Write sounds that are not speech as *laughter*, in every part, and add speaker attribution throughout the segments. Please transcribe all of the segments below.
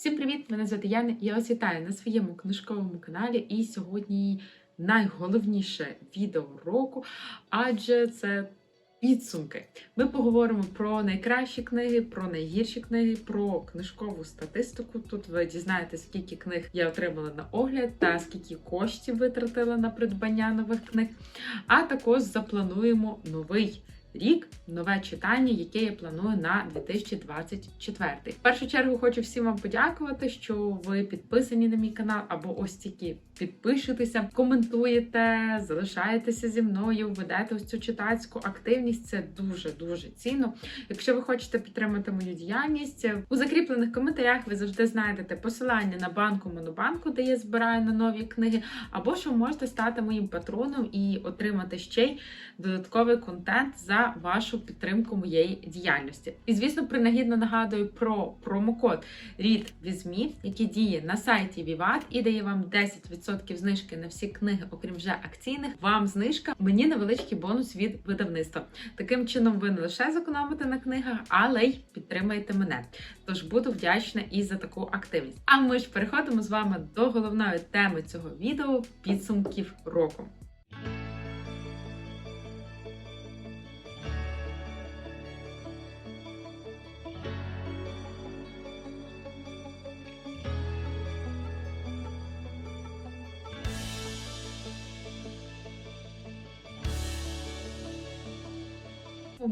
Speaker 1: Всім привіт! Мене звати Яна. Я вас вітаю на своєму книжковому каналі. І сьогодні найголовніше відео року, адже це підсумки. Ми поговоримо про найкращі книги, про найгірші книги, про книжкову статистику. Тут ви дізнаєтесь, скільки книг я отримала на огляд та скільки коштів витратила на придбання нових книг. А також заплануємо новий рік нове читання, яке я планую на 2024. В першу чергу хочу всім вам подякувати, що ви підписані на мій канал, або ось тільки підпишетеся, коментуєте, залишаєтеся зі мною, ведете ось цю читацьку активність. Це дуже дуже цінно. Якщо ви хочете підтримати мою діяльність, у закріплених коментарях ви завжди знайдете посилання на банку Монобанку, де я збираю на нові книги, або що можете стати моїм патроном і отримати ще й додатковий контент за вашу підтримку моєї діяльності. І звісно, принагідно нагадую про промокод READ with який діє на сайті Vivat і дає вам 10% знижки на всі книги, окрім вже акційних. Вам знижка, мені невеличкий бонус від видавництва. Таким чином, ви не лише зекономите на книгах, але й підтримаєте мене. Тож буду вдячна і за таку активність. А ми ж переходимо з вами до головної теми цього відео підсумків року.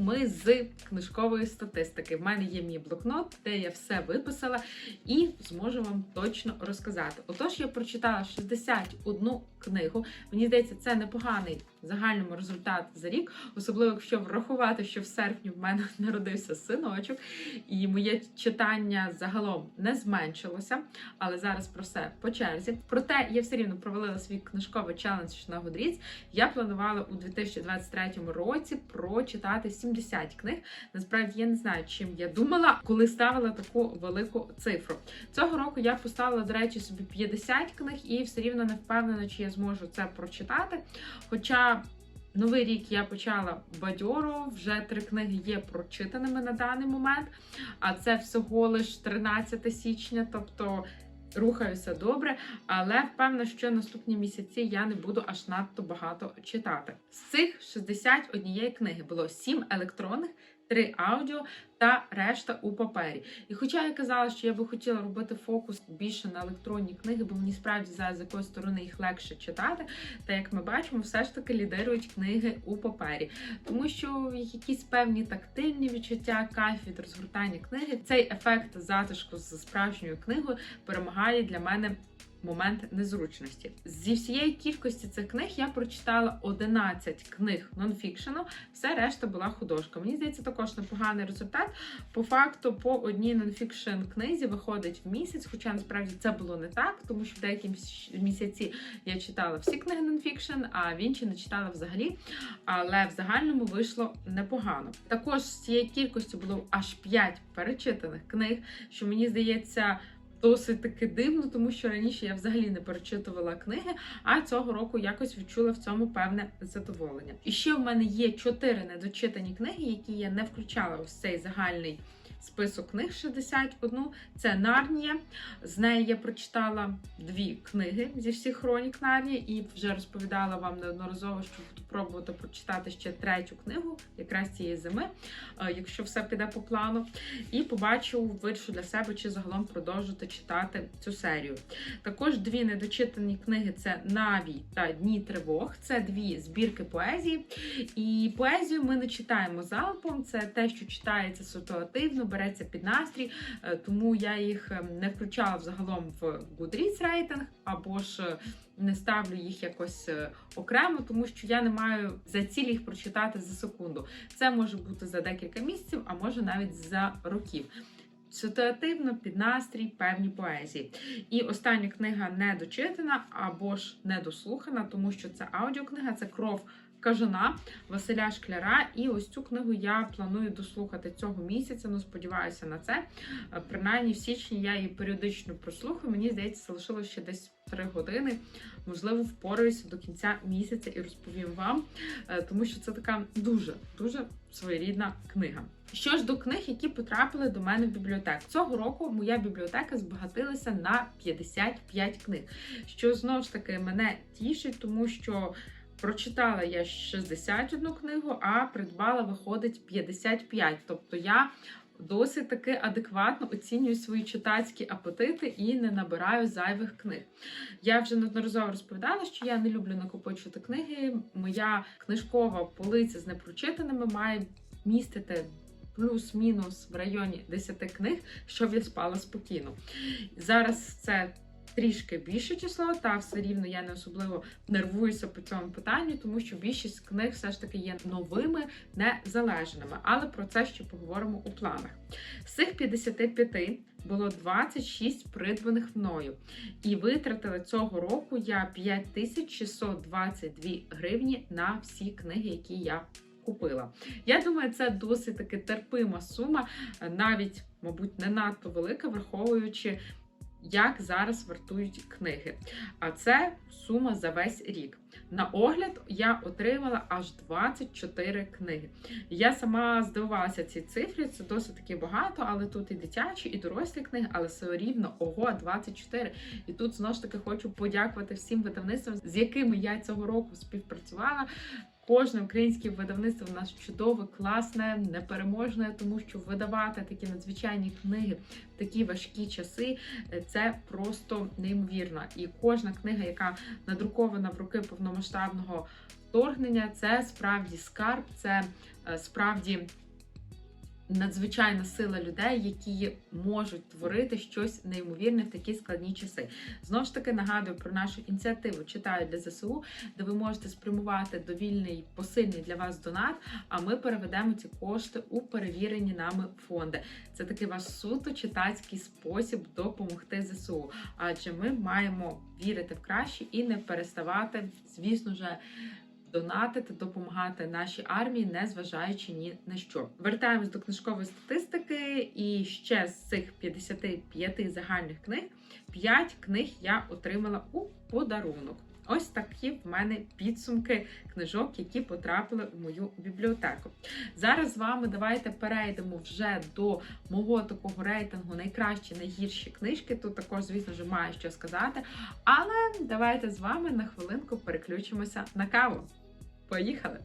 Speaker 1: Ми з книжкової статистики. В мене є мій блокнот, де я все виписала і зможу вам точно розказати. Отож, я прочитала 61 книгу. Мені здається, це непоганий загальному результат за рік, особливо якщо врахувати, що в серпні в мене *laughs* народився синочок, і моє читання загалом не зменшилося. Але зараз про все по черзі. Проте я все рівно провалила свій книжковий челендж на Goodreads. Я планувала у 2023 році прочитати 70 книг. Насправді я не знаю, чим я думала, коли ставила таку велику цифру. Цього року я поставила, до речі, собі 50 книг і все рівно не впевнена, чи я зможу це прочитати. Хоча новий рік я почала бадьоро, вже три книги є прочитаними на даний момент, а це всього лиш 13 січня, тобто. Рухаюся добре, але впевнена, що наступні місяці я не буду аж надто багато читати. З цих 61 книги було 7 електронних, 3 аудіо та решта у папері. І хоча я казала, що я би хотіла робити фокус більше на електронні книги, бо мені справді зараз з якоїсь сторони їх легше читати. Та як ми бачимо, все ж таки лідирують книги у папері, тому що якісь певні тактильні відчуття, кайф від розгортання книги, цей ефект затишку з справжньою книгою перемагає для мене. Момент незручності зі всієї кількості цих книг я прочитала 11 книг нонфікшену, все решта була художка. Мені здається, також непоганий результат. По факту, по одній нонфікшн книзі виходить в місяць, хоча насправді це було не так, тому що в деякі місяці я читала всі книги нонфікшн, а в інші не читала взагалі. Але в загальному вийшло непогано. Також з цієї кількості було аж 5 перечитаних книг, що мені здається. Досить таки дивно, тому що раніше я взагалі не перечитувала книги, а цього року якось відчула в цьому певне задоволення. І ще в мене є чотири недочитані книги, які я не включала у цей загальний список книг 61. Це Нарнія. З неї я прочитала дві книги зі всіх хронік Нарнії і вже розповідала вам неодноразово, що буду пробувати прочитати ще третю книгу, якраз цієї зими, якщо все піде по плану. І побачу, вирішу для себе, чи загалом продовжити читати цю серію. Також дві недочитані книги це Навій та Дні тривог. Це дві збірки поезії. І поезію ми не читаємо залпом. Це те, що читається ситуативно, береться під настрій, е, тому я їх не включала взагалом в Goodreads рейтинг, або ж не ставлю їх якось е, окремо, тому що я не маю за ціль їх прочитати за секунду. Це може бути за декілька місяців, а може навіть за років. Ситуативно під настрій певні поезії. І остання книга не дочитана або ж недослухана, тому що це аудіокнига, це кров Кажана Василя Шкляра. І ось цю книгу я планую дослухати цього місяця. Ну, сподіваюся на це. Е, Принаймні, в січні я її періодично прослухаю. Мені здається, залишилося ще десь 3 години. Можливо, впораюся до кінця місяця і розповім вам, е, тому що це така дуже дуже своєрідна книга. Що ж до книг, які потрапили до мене в бібліотеку. Цього року моя бібліотека збагатилася на 55 книг, що знову ж таки мене тішить, тому що. Прочитала я 61 книгу, а придбала виходить 55. Тобто я досить таки адекватно оцінюю свої читацькі апетити і не набираю зайвих книг. Я вже неодноразово розповідала, що я не люблю накопичувати книги. Моя книжкова полиця з непрочитаними має містити. Плюс-мінус в районі 10 книг, щоб я спала спокійно. Зараз це трішки більше число, та все рівно я не особливо нервуюся по цьому питанню, тому що більшість книг все ж таки є новими, незалежними. Але про це ще поговоримо у планах. З цих 55 було 26 придбаних мною. І витратила цього року я 5622 гривні на всі книги, які я купила. Я думаю, це досить таки терпима сума, навіть, мабуть, не надто велика, враховуючи як зараз вартують книги. А це сума за весь рік. На огляд я отримала аж 24 книги. Я сама здивувалася цій цифрі, це досить таки багато, але тут і дитячі, і дорослі книги, але все рівно ого, 24. І тут знову ж таки хочу подякувати всім видавництвам, з якими я цього року співпрацювала. Кожне українське видавництво в нас чудове, класне, непереможне, тому що видавати такі надзвичайні книги в такі важкі часи це просто неймовірно. І кожна книга, яка надрукована в роки повномасштабного вторгнення, це справді скарб, це е, справді надзвичайна сила людей, які можуть творити щось неймовірне в такі складні часи. Знову ж таки нагадую про нашу ініціативу Читаю для ЗСУ, де ви можете спрямувати довільний посильний для вас донат. А ми переведемо ці кошти у перевірені нами фонди. Це такий ваш суто читацький спосіб допомогти ЗСУ. Адже ми маємо вірити в краще і не переставати, звісно ж донатити, допомагати нашій армії, не зважаючи ні на що. Вертаємось до книжкової статистики, і ще з цих 55 загальних книг 5 книг я отримала у подарунок. Ось такі в мене підсумки книжок, які потрапили в мою бібліотеку. Зараз з вами давайте перейдемо вже до мого такого рейтингу найкращі, найгірші книжки. Тут також, звісно ж, маю що сказати. Але давайте з вами на хвилинку переключимося на каву. Поїхали!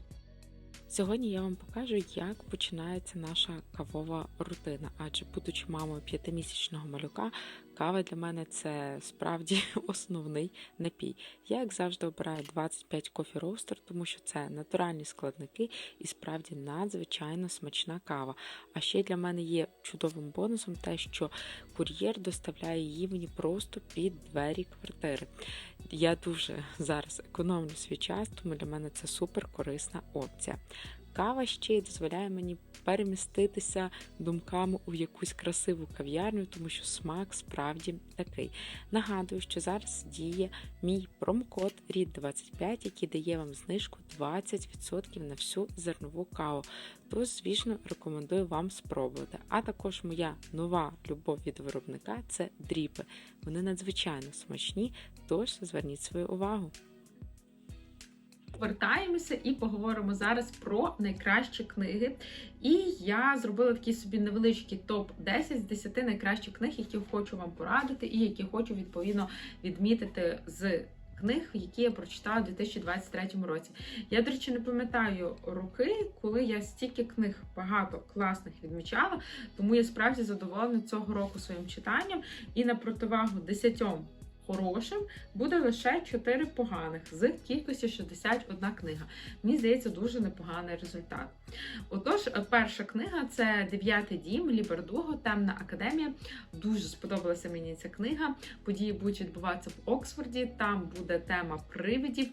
Speaker 2: Сьогодні я вам покажу, як починається наша кавова рутина. Адже, будучи мамою п'ятимісячного малюка, кава для мене це справді *laughs* основний напій. Я, як завжди, обираю 25 кофі роустер, тому що це натуральні складники і справді надзвичайно смачна кава. А ще для мене є чудовим бонусом те, що кур'єр доставляє її мені просто під двері квартири. Я дуже зараз економлю свій час, тому для мене це супер корисна опція. Кава ще й дозволяє мені переміститися думками у якусь красиву кав'ярню, тому що смак справді такий. Нагадую, що зараз діє мій промокод RID25, який дає вам знижку 20% на всю зернову каву. Тож, звісно, рекомендую вам спробувати. А також моя нова любов від виробника це дріпи. Вони надзвичайно смачні, тож зверніть свою увагу.
Speaker 1: Вертаємося і поговоримо зараз про найкращі книги. І я зробила такий собі невеличкий топ-10 з 10 найкращих книг, які хочу вам порадити, і які хочу відповідно відмітити з книг, які я прочитала у 2023 році. Я, до речі, не пам'ятаю роки, коли я стільки книг багато класних відмічала, тому я справді задоволена цього року своїм читанням і на противагу 10 хорошим буде лише 4 поганих з кількості 61 книга. Мені здається, дуже непоганий результат. Отож, перша книга це Дев'ятий дім Лібердуго, Темна академія. Дуже сподобалася мені ця книга. Події будуть відбуватися в Оксфорді. Там буде тема привидів.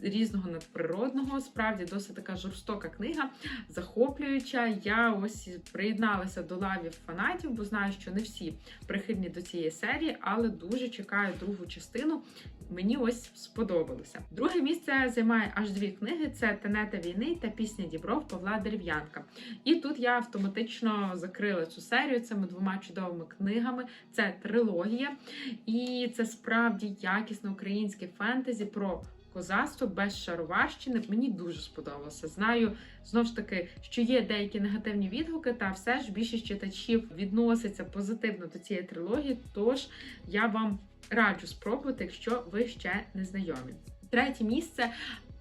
Speaker 1: Різного надприродного. Справді досить така жорстока книга, захоплююча. Я ось приєдналася до лавів фанатів, бо знаю, що не всі прихильні до цієї серії, але дуже чекаю другу частину. Мені ось сподобалося. Друге місце займає аж дві книги: це Тенета війни та пісня Дібров Павла Дерев'янка. І тут я автоматично закрила цю серію цими двома чудовими книгами. Це трилогія, і це справді якісне українське фентезі про козацтво без шароварщини. Мені дуже сподобалося. Знаю знову ж таки, що є деякі негативні відгуки, та все ж більшість читачів відноситься позитивно до цієї трилогії. Тож я вам раджу спробувати, якщо ви ще не знайомі. Третє місце.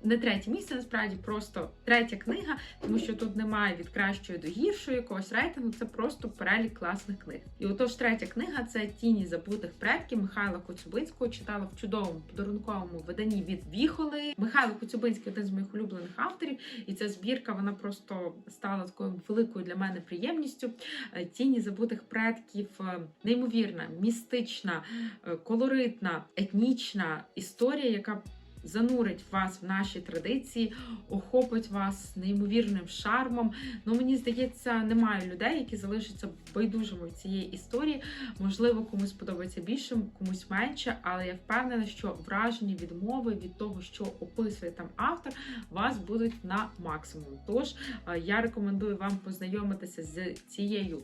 Speaker 1: Не третє місце, насправді просто третя книга, тому що тут немає від кращої до гіршої якогось рейтингу, це просто перелік класних книг. І отож, третя книга це Тіні забутих предків Михайла Коцюбинського. Читала в чудовому подарунковому виданні від Віхоли. Михайло Коцюбинський один з моїх улюблених авторів, і ця збірка вона просто стала такою великою для мене приємністю. Е, Тіні забутих предків, е, неймовірна, містична, е, колоритна, етнічна історія, яка занурить вас в наші традиції, охопить вас неймовірним шармом. Ну мені здається, немає людей, які залишаться байдужими цієї історії. Можливо, комусь подобається більше, комусь менше, але я впевнена, що враження від мови, від того, що описує там автор, вас будуть на максимум. Тож е, я рекомендую вам познайомитися з цією.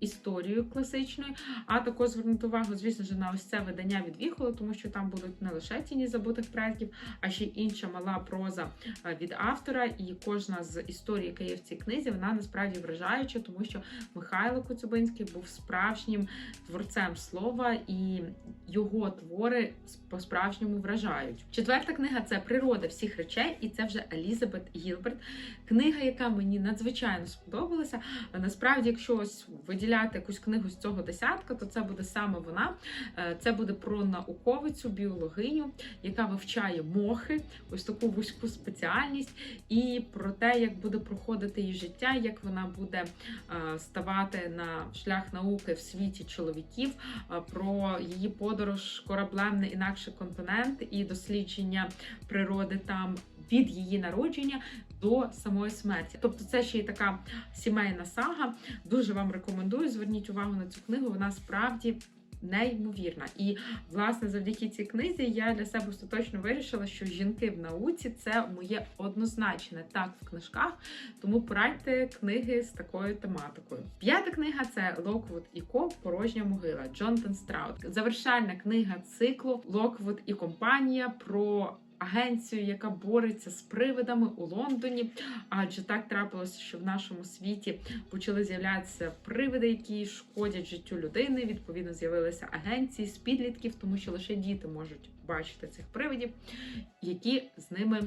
Speaker 1: Історією класичною, а також звернути увагу, звісно ж, на ось це видання від Віхолу, тому що там будуть не лише тіні забутих предків, а ще інша мала проза е, від автора. І кожна з історій, яка є в цій книзі, вона насправді вражаюча, тому що Михайло Коцюбинський був справжнім творцем слова, і його твори по-справжньому вражають. Четверта книга це природа всіх речей, і це вже Елізабет Гілберт. Книга, яка мені надзвичайно сподобалася. Насправді, якщо ось виділяти якусь книгу з цього десятка, то це буде саме вона. Е, Це буде про науковицю, біологиню, яка вивчає мохи, ось таку вузьку спеціальність, і про те, як буде проходити її життя, як вона буде е, ставати на шлях науки в світі чоловіків, е, про її подорож кораблем на інакший континент і дослідження природи там. Від її народження до самої смерті. Тобто це ще й така сімейна сага. Дуже вам рекомендую. Зверніть увагу на цю книгу. Вона справді неймовірна. І, власне, завдяки цій книзі я для себе остаточно вирішила, що жінки в науці це моє однозначне так в книжках. Тому порадьте книги з такою тематикою. П'ята книга це Локвуд і Ко Порожня могила Джонатан Страут. Завершальна книга циклу Локвуд і компанія про. Агенцію, яка бореться з привидами у Лондоні, адже так трапилося, що в нашому світі почали з'являтися привиди, які шкодять життю людини. Відповідно, з'явилися агенції з підлітків, тому що лише діти можуть бачити цих привидів, які з ними.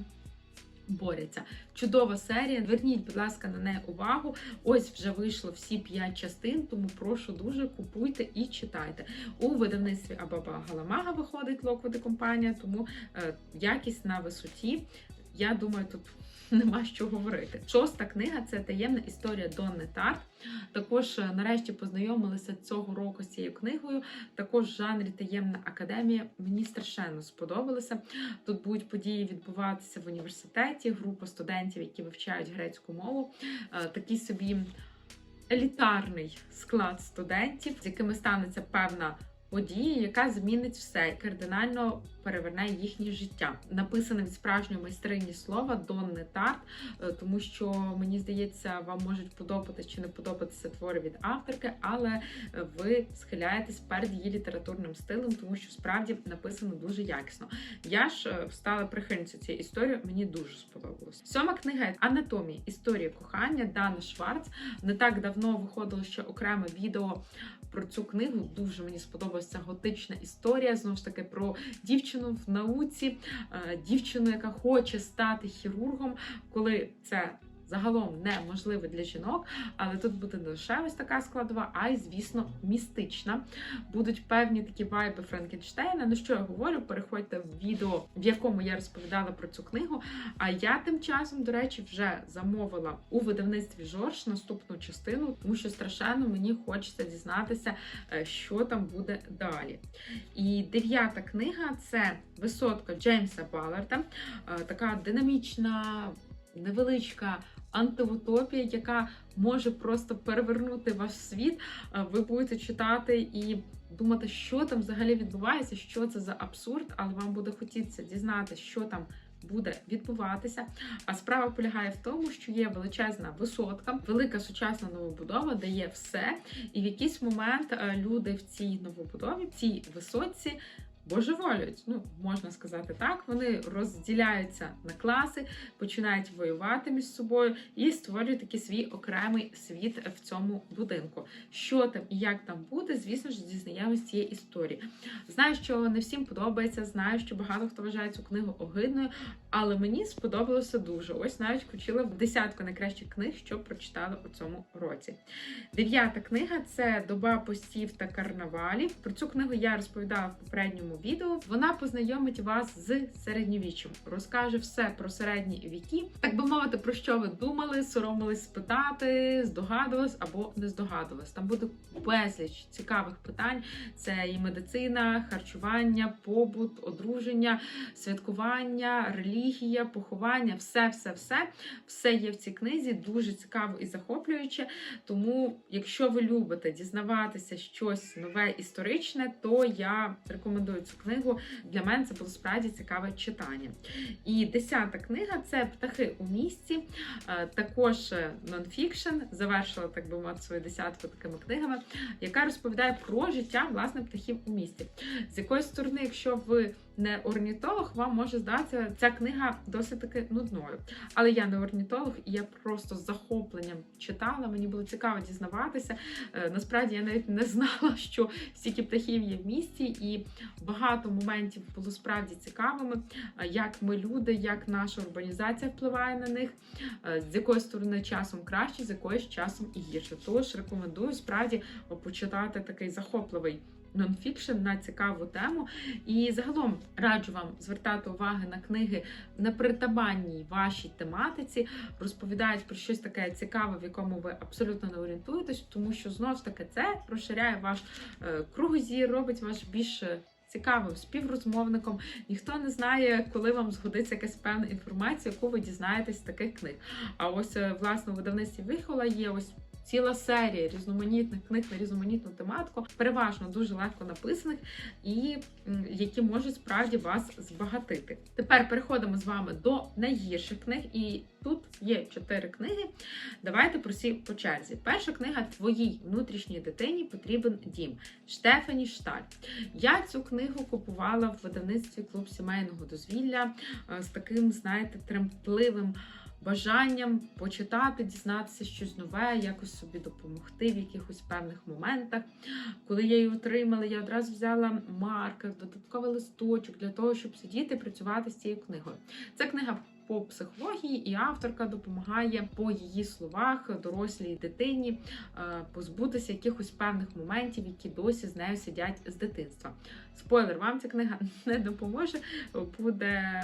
Speaker 1: Борються. Чудова серія. Верніть, будь ласка, на неї увагу. Ось вже вийшло всі п'ять частин, тому прошу дуже купуйте і читайте. У видавництві Абаба Галамага виходить Локводи компанія, тому е, якість на висоті. Я думаю, тут *laughs* нема що говорити. Шоста книга це таємна історія Донни Тарт. Також е, нарешті познайомилися цього року з цією книгою. Також в жанрі таємна академія мені страшенно сподобалося. Тут будуть події відбуватися в університеті, група студентів, які вивчають грецьку мову. Е, Такий собі елітарний склад студентів, з якими станеться певна подія, яка змінить все, кардинально переверне їхнє життя. Написане від справжньої майстрині слова Донни Тарт, е, тому що мені здається, вам можуть подобатися чи не подобатися твори від авторки, але е, ви схиляєтесь перед її літературним стилем, тому що справді написано дуже якісно. Я ж е, стала прихильницею цієї історії, мені дуже сподобалось. Сьома книга Анатомія історії кохання Дани Шварц. Не так давно виходило ще окреме відео про цю книгу. Дуже мені сподобалася готична історія. Знову ж таки, про дівчину в науці, е, дівчину, яка хоче стати хірургом, коли це. Загалом неможливе для жінок, але тут буде не лише ось така складова, а й, звісно, містична. Будуть певні такі вайби Франкенштейна. Ну що я говорю? Переходьте в відео, в якому я розповідала про цю книгу. А я тим часом, до речі, вже замовила у видавництві Жорж наступну частину, тому що страшенно мені хочеться дізнатися, е, що там буде далі. І дев'ята книга це висотка Джеймса Балларда, Е, така динамічна, невеличка антиутопія, яка може просто перевернути ваш світ. Е, Ви будете читати і думати, що там взагалі відбувається, що це за абсурд, але вам буде хотітися дізнатися, що там. Буде відбуватися, а справа полягає в тому, що є величезна висотка, велика сучасна новобудова, де є все. І в якийсь момент е, люди в цій новобудові, в цій висотці божеволюють. Ну, можна сказати так. Вони розділяються на класи, починають воювати між собою і створюють такий свій окремий світ в цьому будинку. Що там і як там буде, звісно ж, дізнаємось цієї історії. Знаю, що не всім подобається, знаю, що багато хто вважає цю книгу огидною, але мені сподобалося дуже. Ось навіть включила в десятку найкращих книг, що прочитала у цьому році. Дев'ята книга це доба постів та карнавалів. Про цю книгу я розповідала в попередньому відео. Вона познайомить вас з середньовіччям, розкаже все про середні віки, так би мовити, про що ви думали, соромились спитати, здогадувались або не здогадувались. Там буде безліч цікавих питань: це і медицина, харчування, побут, одруження, святкування, релігія, поховання, все, все, все, все є в цій книзі. Дуже цікаво і захоплююче. Тому, якщо ви любите дізнаватися щось нове історичне, то я рекомендую цю книгу. Для мене це було справді цікаве читання. І десята книга це птахи у місті, Е, також нонфікшн. Завершила, так би мовити, свою десятку такими книгами, яка розповідає про життя власне птахів у місті. З якої сторони, якщо ви не орнітолог, вам може здатися ця книга досить таки нудною. Але я не орнітолог, і я просто з захопленням читала. Мені було цікаво дізнаватися. Е, Насправді я навіть не знала, що стільки птахів є в місті, і багато моментів було справді цікавими, е, як ми люди, як наша урбанізація впливає на них, е, з якої сторони часом краще, з якої часом і гірше. Тож рекомендую справді почитати такий захопливий. Нонфікшн на цікаву тему, і загалом раджу вам звертати уваги на книги непритаманній вашій тематиці, розповідають про щось таке цікаве, в якому ви абсолютно не орієнтуєтесь, тому що знову ж таки це розширяє ваш е, кругозір, робить вас більш е, цікавим співрозмовником. Ніхто не знає, коли вам згодиться якась певна інформація, яку ви дізнаєтесь з таких книг. А ось е, власне видавництві Вихола є ось. Ціла серія різноманітних книг на різноманітну тематику, переважно дуже легко написаних, і які можуть справді вас збагатити. Тепер переходимо з вами до найгірших книг, і тут є чотири книги. Давайте про всі по черзі. Перша книга Твоїй внутрішній дитині потрібен дім Штефані Шталь. Я цю книгу купувала в видавництві клуб сімейного дозвілля е, з таким, знаєте, тремтливим бажанням почитати, дізнатися щось нове, якось собі допомогти в якихось певних моментах. Коли я її отримала, я одразу взяла маркер, додатковий листочок для того, щоб сидіти і працювати з цією книгою. Це книга. По психології і авторка допомагає по її словах дорослій дитині е, позбутися якихось певних моментів, які досі з нею сидять з дитинства. Спойлер, вам ця книга *laughs* не допоможе, буде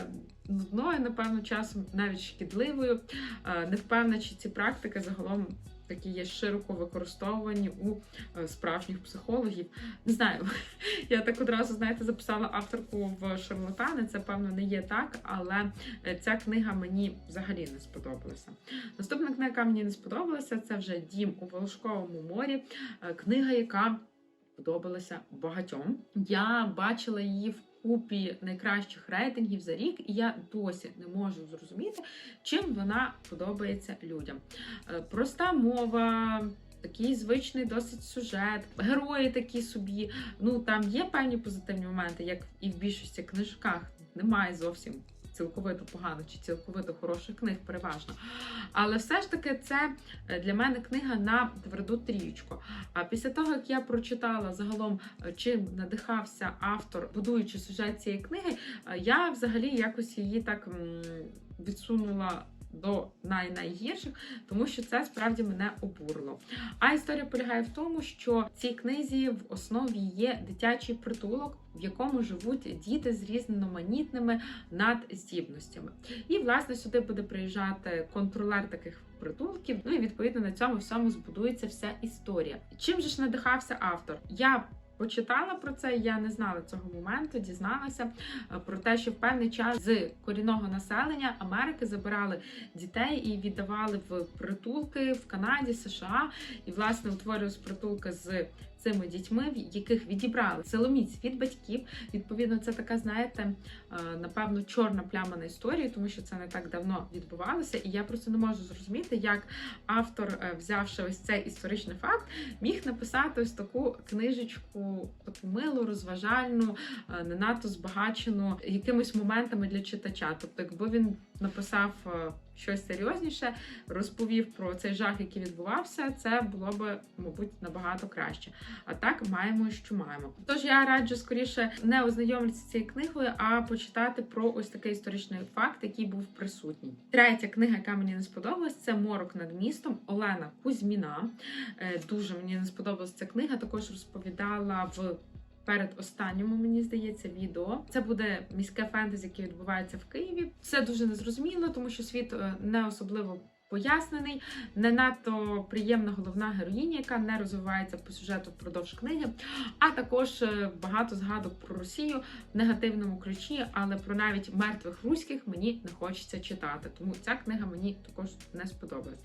Speaker 1: нудною, напевно, часом навіть шкідливою. Е, Не впевнена, чи ці практики загалом такі є широко використовувані у е, справжніх психологів. Не знаю, *laughs* я так одразу, знаєте, записала авторку в шарлатани. Це певно не є так, але е, ця книга мені взагалі не сподобалася. Наступна книга, яка мені не сподобалася, це вже Дім у Волошковому морі. Е, Книга, яка подобалася багатьом. Я бачила її в купі найкращих рейтингів за рік, і я досі не можу зрозуміти, чим вона подобається людям. Е, Проста мова. Такий звичний досить сюжет, герої такі собі. Ну там є певні позитивні моменти, як і в більшості книжках. Немає зовсім цілковито поганих чи цілковито хороших книг, переважно. Але все ж таки це е, для мене книга на тверду трієчку. А після того, як я прочитала загалом, е, чим надихався автор, будуючи сюжет цієї книги, е, я взагалі якось її так відсунула до най-найгірших, тому що це справді мене обурило. А історія полягає в тому, що в цій книзі в основі є дитячий притулок, в якому живуть діти з різноманітними надздібностями. І власне сюди буде приїжджати контролер таких притулків. Ну і відповідно на цьому всьому збудується вся історія. Чим же ж надихався автор? Я Почитала про це, я не знала цього моменту, дізналася е, про те, що в певний час з корінного населення Америки забирали дітей і віддавали в притулки в Канаді, США, і власне утворювалися притулки з цими дітьми, яких відібрали силоміць від батьків. Відповідно, це така, знаєте, е, напевно, чорна пляма на історії, тому що це не так давно відбувалося, і я просто не можу зрозуміти, як автор, е, взявши ось цей історичний факт, міг написати ось таку книжечку, таку милу, розважальну, е, не надто збагачену якимись моментами для читача. Тобто, якби він написав щось серйозніше, розповів про цей жах, який відбувався, це було б, мабуть, набагато краще. А так маємо, що маємо. Тож я раджу скоріше не ознайомитися з цією книгою, а почитати про ось такий історичний факт, який був присутній. Третя книга, яка мені не сподобалась, це Морок над містом Олена Кузьміна. Е, Дуже мені не сподобалася ця книга. Також розповідала в. Перед останньому, мені здається, відео це буде міське фентезі, яке відбувається в Києві. Все дуже незрозуміло, тому що світ е, не особливо пояснений, не надто приємна головна героїня, яка не розвивається по сюжету впродовж книги. А також е, багато згадок про Росію в негативному ключі, але про навіть мертвих руських мені не хочеться читати. Тому ця книга мені також не сподобалась.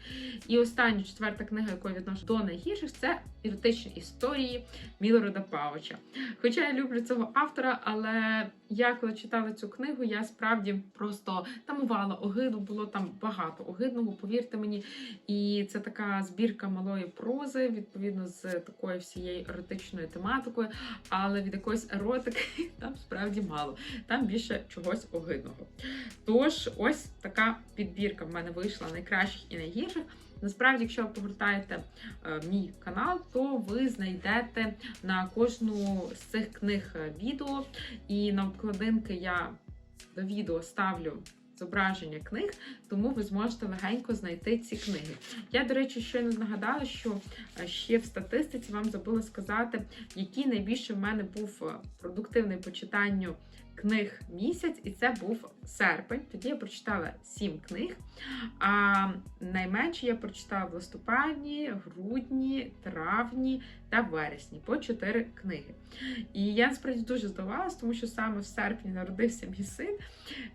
Speaker 1: І остання четверта книга, яку я відношу до найгірших, це еротичні історії Мілорода Павича. Хоча я люблю цього автора, але я коли читала цю книгу, я справді просто тамувала огиду, було там багато огидного, повірте мені. І це така збірка малої прози, відповідно з такою всією еротичною тематикою, але від якоїсь еротики *laughs* там справді мало. Там більше чогось огидного. Тож, ось така підбірка в мене вийшла найкращих і найгірших. Насправді, якщо ви погортаєте е, мій канал, то ви знайдете на кожну з цих книг е, відео, і на обкладинки я до відео ставлю зображення книг, тому ви зможете легенько знайти ці книги. Я, до речі, щойно нагадала, що е, ще в статистиці вам забула сказати, який найбільше в мене був продуктивний по читанню книг місяць, і це був серпень. Тоді я прочитала 7 книг. А найменше я прочитала в листопаді, грудні, травні та вересні по 4 книги. І я насправді дуже здавалася, тому що саме в серпні народився мій син.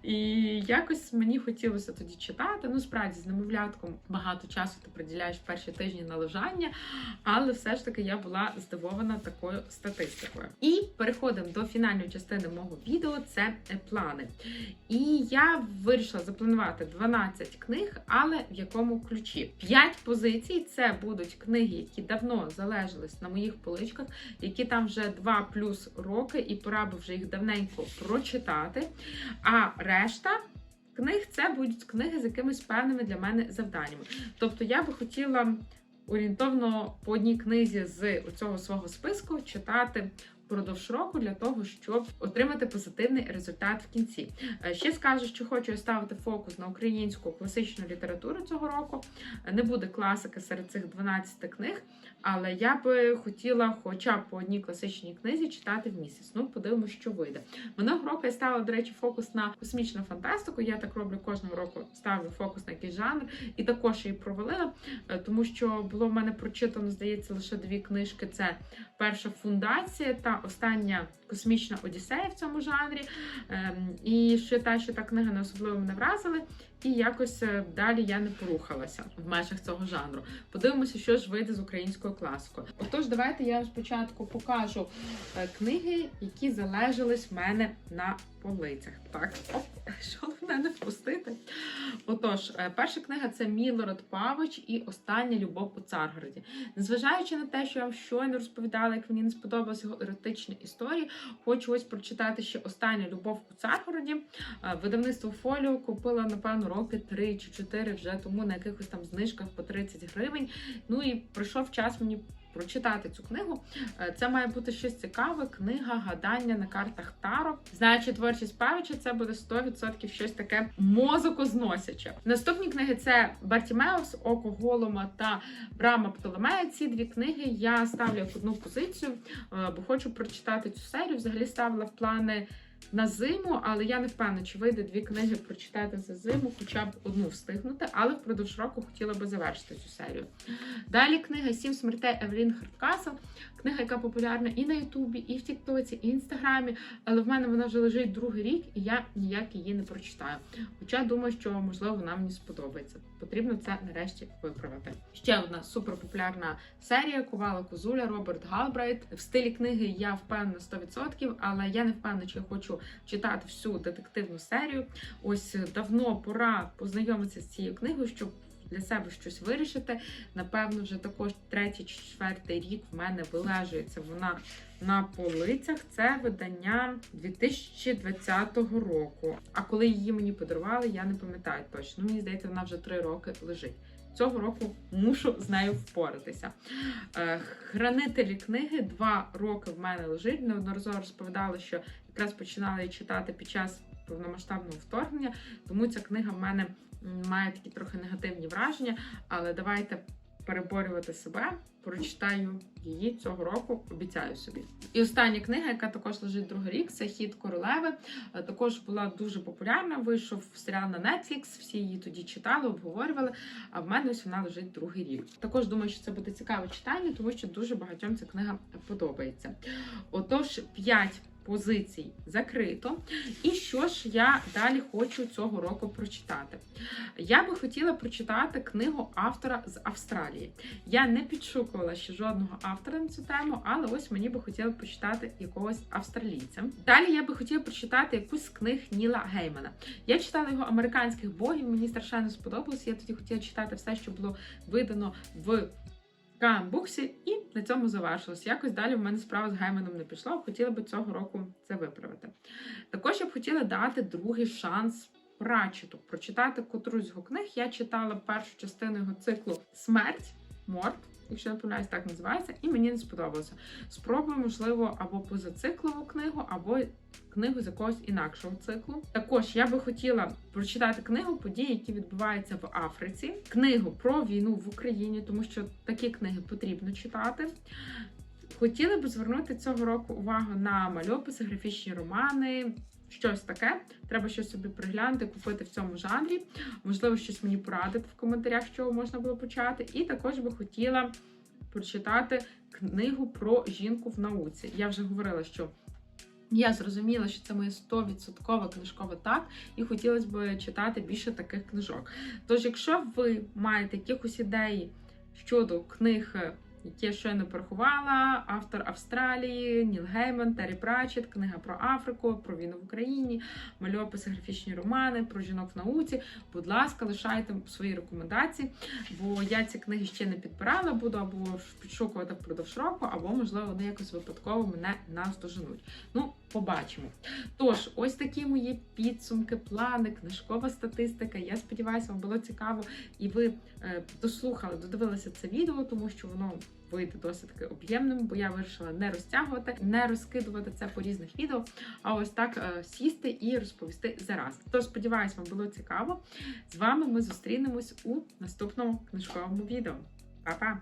Speaker 1: І якось мені хотілося тоді читати. Ну, справді, з немовлятком багато часу ти приділяєш перші тижні на лежання, але все ж таки я була здивована такою статистикою. І переходимо до фінальної частини мого відео це е, плани. І я вирішила запланувати 12 книг, але в якому ключі? 5 позицій це будуть книги, які давно залежались на моїх поличках, які там вже 2 плюс роки, і пора би вже їх давненько прочитати. А решта. Книг це будуть книги з якимись певними для мене завданнями. Тобто я би хотіла орієнтовно по одній книзі з цього свого списку читати впродовж року для того, щоб отримати позитивний результат в кінці. Е, Ще скажу, що хочу ставити фокус на українську класичну літературу цього року. Е, Не буде класики серед цих 12 книг, але я би хотіла хоча б по одній класичній книзі читати в місяць. Ну, подивимося, що вийде. Минулого року я ставила, до речі, фокус на космічну фантастику. Я так роблю кожного року, ставлю фокус на якийсь жанр, і також її провалила, е, тому що було в мене прочитано, здається, лише дві книжки: це перша фундація та остання космічна Одіссея в цьому жанрі. Ем, І ще та, що та книга не особливо мене вразили, і якось е, далі я не порухалася в межах цього жанру. Подивимося, що ж вийде з українською класикою. Отож, давайте я спочатку покажу е, книги, які залежались в мене на полицях. Так, оп, *laughs* що мене впустити? Отож, е, перша книга це Мілород Павич і Остання любов у Царгороді. Незважаючи на те, що я вам щойно розповідала, як мені не сподобалися його еротичні історії, хочу ось прочитати ще Остання любов у Царгороді. Е, Видавництво Фоліо купила, напевно, роки 3 чи 4 вже тому на якихось там знижках по 30 гривень. Ну і прийшов час мені прочитати цю книгу. Е, Це має бути щось цікаве. Книга гадання на картах Таро. Знаючи творчість Павича, це буде 100% щось таке мозокозносяче. Наступні книги це Бартімеус, Око Голома та Брама Птолемея. Ці дві книги я ставлю як одну позицію, е, бо хочу прочитати цю серію. Взагалі ставила в плани. На зиму, але я не впевнена, чи вийде дві книги прочитати за зиму, хоча б одну встигнути, але впродовж року хотіла би завершити цю серію. Далі книга Сім смертей Евелін Хардкасл. Книга, яка популярна і на Ютубі, і в Тіктоці, і в Інстаграмі. Але в мене вона вже лежить другий рік, і я ніяк її не прочитаю. Хоча думаю, що можливо вона мені сподобається. Потрібно це нарешті виправити. Ще одна суперпопулярна серія Кувала Козуля Роберт Галбрайт. В стилі книги я впевнена 100%, але я не впевнена, чи я хочу читати всю детективну серію. Ось давно пора познайомитися з цією книгою, щоб для себе щось вирішити. Напевно, вже також третій чи четвертий рік в мене вилежується вона на полицях. Це видання 2020 року. А коли її мені подарували, я не пам'ятаю точно. Ну, Мені здається, вона вже три роки лежить. Цього року мушу з нею впоратися. Е, Хранителі книги два роки в мене лежить. Неодноразово розповідала, що якраз починала її читати під час повномасштабного вторгнення, тому ця книга в мене має такі трохи негативні враження. Але давайте переборювати себе. Прочитаю її цього року, обіцяю собі. І остання книга, яка також лежить другий рік, це Хід королеви. Е, Також була дуже популярна. Вийшов серіал на Netflix, всі її тоді читали, обговорювали. А в мене ось вона лежить другий рік. Також думаю, що це буде цікаве читання, тому що дуже багатьом ця книга подобається. Отож, 5 позицій закрито. І що ж я далі хочу цього року прочитати? Я би хотіла прочитати книгу автора з Австралії. Я не підшукувала ще жодного автора на цю тему, але ось мені би хотіла почитати якогось австралійця. Далі я би хотіла прочитати якусь з книг Ніла Геймана. Я читала його американських богів, мені страшенно сподобалось. Я тоді хотіла читати все, що було видано в Камбуксі, і на цьому завершилось. Якось далі в мене справа з гайменом не пішла. Хотіла би цього року це виправити. Також я б хотіла дати другий шанс Прачету, прочитати котрусь з його книг. Я читала першу частину його циклу Смерть, Морт, якщо я помиляюсь, так називається, і мені не сподобалося. Спробую, можливо, або позациклову книгу, або книгу з якогось інакшого циклу. Також я би хотіла прочитати книгу події, які відбуваються в Африці, книгу про війну в Україні, тому що такі книги потрібно читати. Хотіла б звернути цього року увагу на мальописи, графічні романи. Щось таке, треба щось собі приглянути, купити в цьому жанрі. Можливо, щось мені порадити в коментарях, з чого можна було почати. І також би хотіла прочитати книгу про жінку в науці. Я вже говорила, що я зрозуміла, що це моє 100% книжкове так, і хотілося б читати більше таких книжок. Тож, якщо ви маєте якихось ідеї щодо книг, які я щойно порахувала, автор Австралії, Ніл Гейман, Террі Пратчет, книга про Африку, про війну в Україні, мальописи, графічні романи, про жінок в науці. Будь ласка, лишайте свої рекомендації, бо я ці книги ще не підбирала, буду або підшукувати впродовж року, або, можливо, вони якось випадково мене наздоженуть. Ну, побачимо. Тож, ось такі мої підсумки, плани, книжкова статистика. Я сподіваюся, вам було цікаво, і ви е, дослухали, додивилися це відео, тому що воно вийде досить таки об'ємним, бо я вирішила не розтягувати, не розкидувати це по різних відео, а ось так е, сісти і розповісти зараз. Тож, сподіваюсь, вам було цікаво. З вами ми зустрінемось у наступному книжковому відео. Па-па!